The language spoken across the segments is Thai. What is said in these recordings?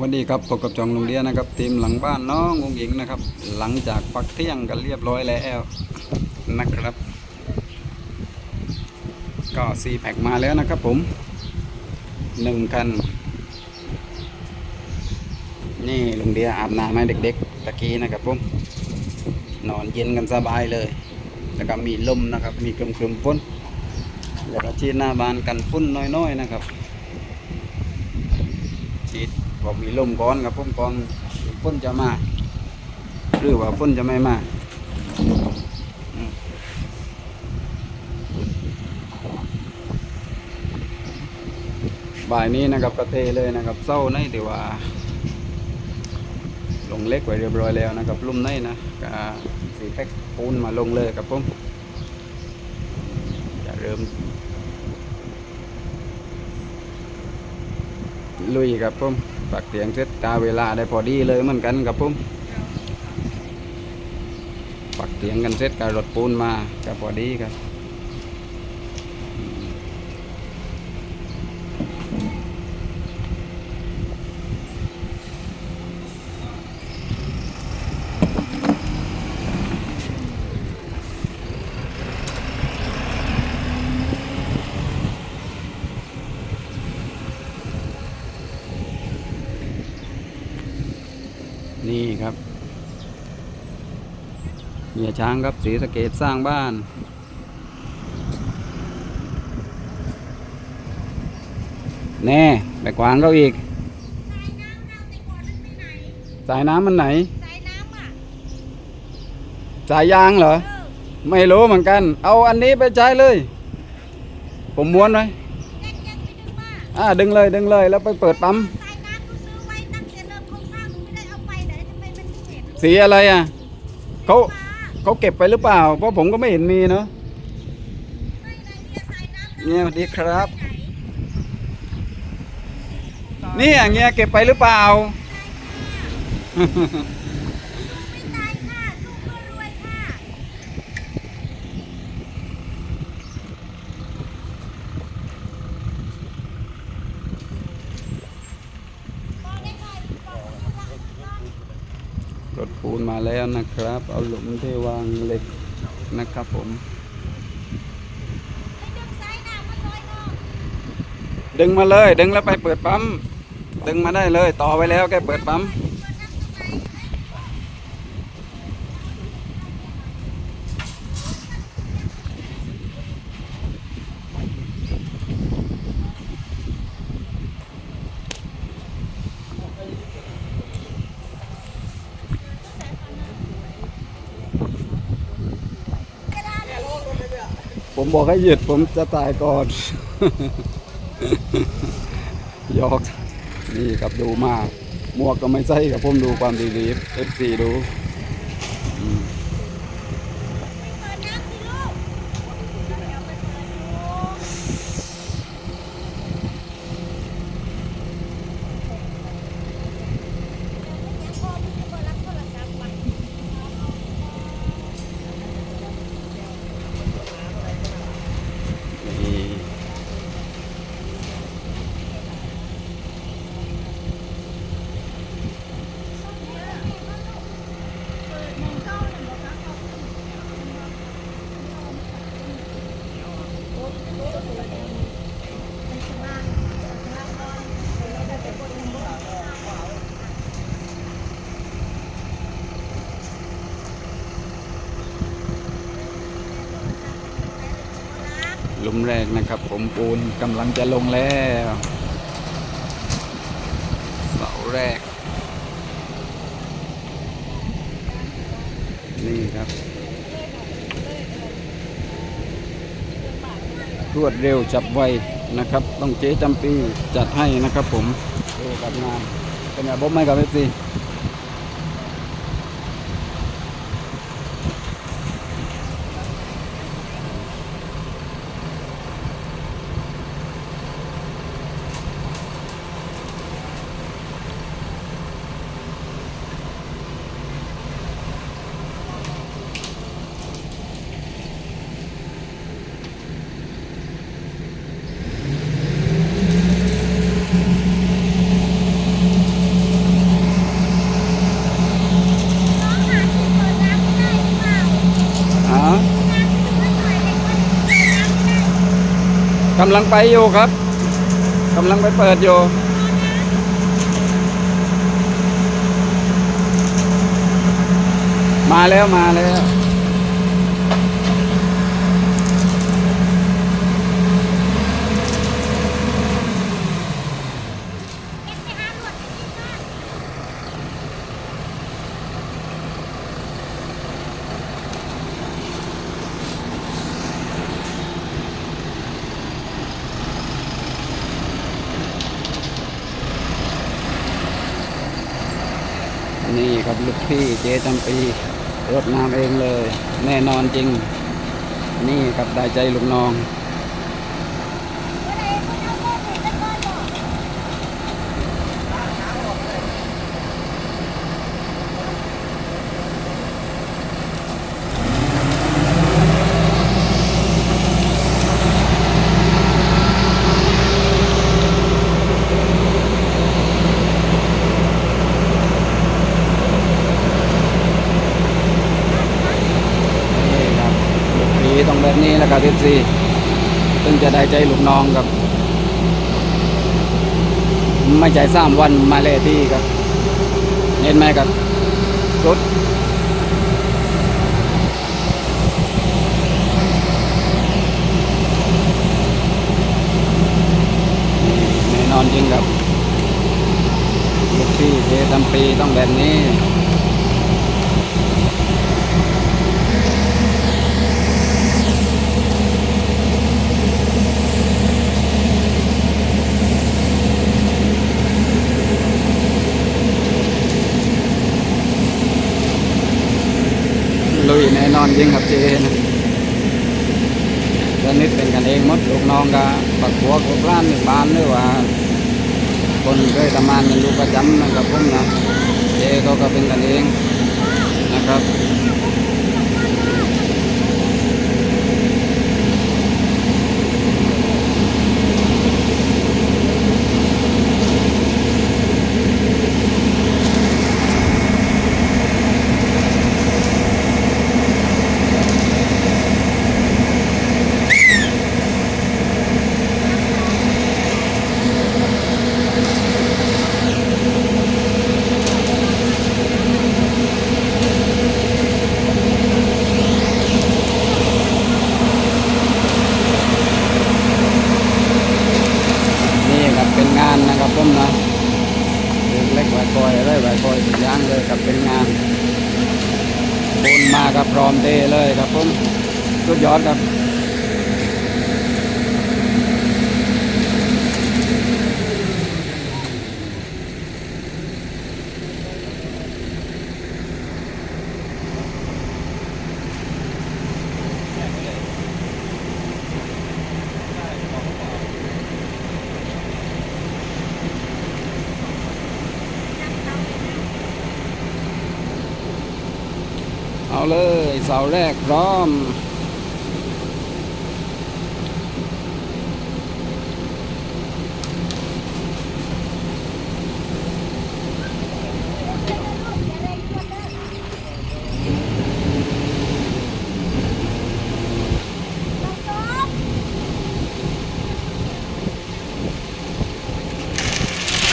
วันนี้ครับพบกับจองโรงเรียนนะครับทีมหลังบ้านน้ององหญิงนะครับ หลังจากพักเที่ยงกันเรียบร้อยแล้วนะครับ ก็ซีแพ็กมาแล้วนะครับผมหนึ่งคัน นี่ลุงเดียอาบน้ำให้เด็กๆตะกี้นะครับผมนอนเย็นกันสบายเลย แล้วก็มีลมนะครับ มีกลุ่มๆฝนแล้วก็ชีดหน้าบานกันฝุ่นน้อยๆนะครับฉีด พอมีลมก่อนครับผมก่อนฝนจะมา หรือว่าฝนจะไม่มาบ่ายนี้นะครับกระเทเลยนะครับเศร้าในแต่ว่า ลงเล็กไว้เรียบร้อยแล้วนะครับลุ่มในนะก็สีแพ็กปูนมาลงเลยครับผมจะเริ่มลุยครับผม ปักเตียงเสร็จกาเวลาได้พอดีเลยเหมือนกันครับผมปักเตียงกันเสร็จการถปูนมาก็พอดีครับนี่ครับ เมียช้างครับสีสะเกตสร้างบ้าน แน่ไปกวางเขาอีก สายน้ำมันไหน สายน้ำอะ สายยางเหรอเออไม่รู้เหมือนกัน เอาอันนี้ไปใช้เลย ผมม้วนไว้แยกแยกไปดึงมาอ่าดึงเลยดึงเลยแล้วไปเปิดปั๊มสายน้ำกูซื้อไว้ตั้งแต่เริ่มโครงสร้างกูไม่ได้เอาไปไหนทำไมมันไม่เห็นสีอะไรอะเขามา เขาเก็บไปหรือเปล่า เพราะผมก็ไม่เห็นมีเนาะไม่ไหนเนี่ยสายน้ำเนี่ยสวัสดีครับไหนนี่อย่างเงี้ยเก็บไปหรือเปล่า ไม่ตายค่ะสู้เพื่อรวยค่ะบอกได้ค่ะบอกได้ค่ะ ดปูนมาแล้วนะครับ เอาหลุมที่วางเหล็กนะครับผม ดึงมาเลย ดึงแล้วไปเปิดปั๊ม ดึงมาได้เลย ต่อไว้แล้วแกเปิดปั๊ม ผมบอกให้หยุดผมจะตายก่อน ยอก นี่ครับดูมาก หมวกก็ไม่ใช่กับผมดูความดีดีเอฟซีดูอืม เปิดน้ำสิลูกเอาไปเปิดดูยังพอมีจะเปิดรับโทรศัพท์ไว้ นี่ห ลุมแรกนะครับ ผมปูนกำลังจะลงแล้วเสาแรก นี่ครับ รวดเร็วจับไวนะครับ ต้องเจ๊จำปีจัดให้นะครับผมดูกับงานเป็นไงบ๊อบไหมกับเอฟซี กำลังไปอยู่ครับกำลังไปเปิดอยู่มาแล้วมาแล้ว เก็บไปหาหมดที่บ้าน นี่ครับลูกพี่เจ๊จำปีรดน้ำเองเลย แน่นอนจริง นี่ครับได้ใจลูกน้อง ก็เลยคนเอาเงินไปเป็นก้อนหรอก นี่ครับลูกพี่ต้อง แบบนี้นะครับทีซีถึงจะได้ใจลูกน้องครับ ไม่ใจสามวันมาเลยที่ครับเห็นไหมครับรถแน่นอนจริงครับลูกพี่เจตำปีต้องแบบนี้ ลุยแน่นอนจ ริงครับเจนะแล้วนิดเป็นกันเองมดลูกน้องก็ปักหัวกับร้านหนึ่งบ้านหรือว่า คนเคยทำงานอยู่ประจำนะครับผมนะเจก็ก็เป็นกันเองนะครับ นี่ครับเป็นงานนะครับผมนะเล็กๆไหวคอยอะไรไหวคอยสุดย่างเลยครับเป็นงานคนมากับพร้อมเดเลยครับผมสุดยอดครับ เอาเลยเสาแรกพร้อม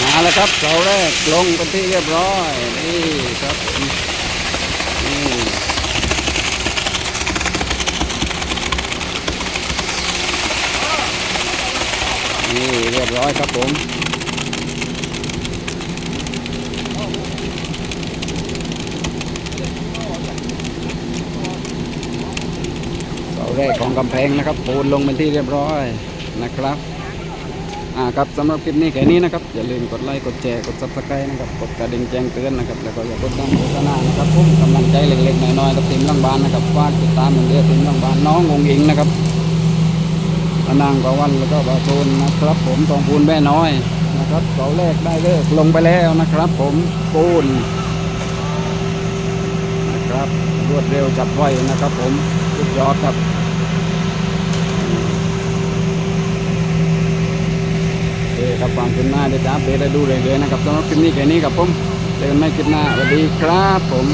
มาแล้วครับเสาแรกลงเป็นที่เรียบร้อย นี่ครับผมนี่ นี่เรียบร้อยครับผมเสาแรกของกำแพงนะครับปูนลงเป็นที่เรียบร้อยนะครับอ่าครับสำหรับคลิปนี้แค่นี้นะครับ อย่าลืมกดไลค์กดแชร์กดซับสไครต์นะครับกดกระดิ่งแจ้งเตือนนะครับ แล้วก็อย่ากดดังโฆษณานะครับผมกำลังใจเล็กๆน้อยๆกับทีมลังบานนะครับฝากติดตามเหมือนเดิมทีมลังบานน้องงงอิงนะครับ นางประวันแล้วก็บาโซนนะครับ ผมทองพูนแม่น้อยนะครับเสาแรกได้เลิกลงไปแล้วนะครับ ผมปูนนะครับรวดเร็วจับไว้นะครับ ผมสุดยอดครับโอเคครับความคืบหน้าเดี๋ยวจะอัปเดตให้ดูเรื่อยๆนะครับสำหรับคลิปนี้แค่นี้ครับผมเจอกันใหม่คลิปหน้าสวัสดีครับผม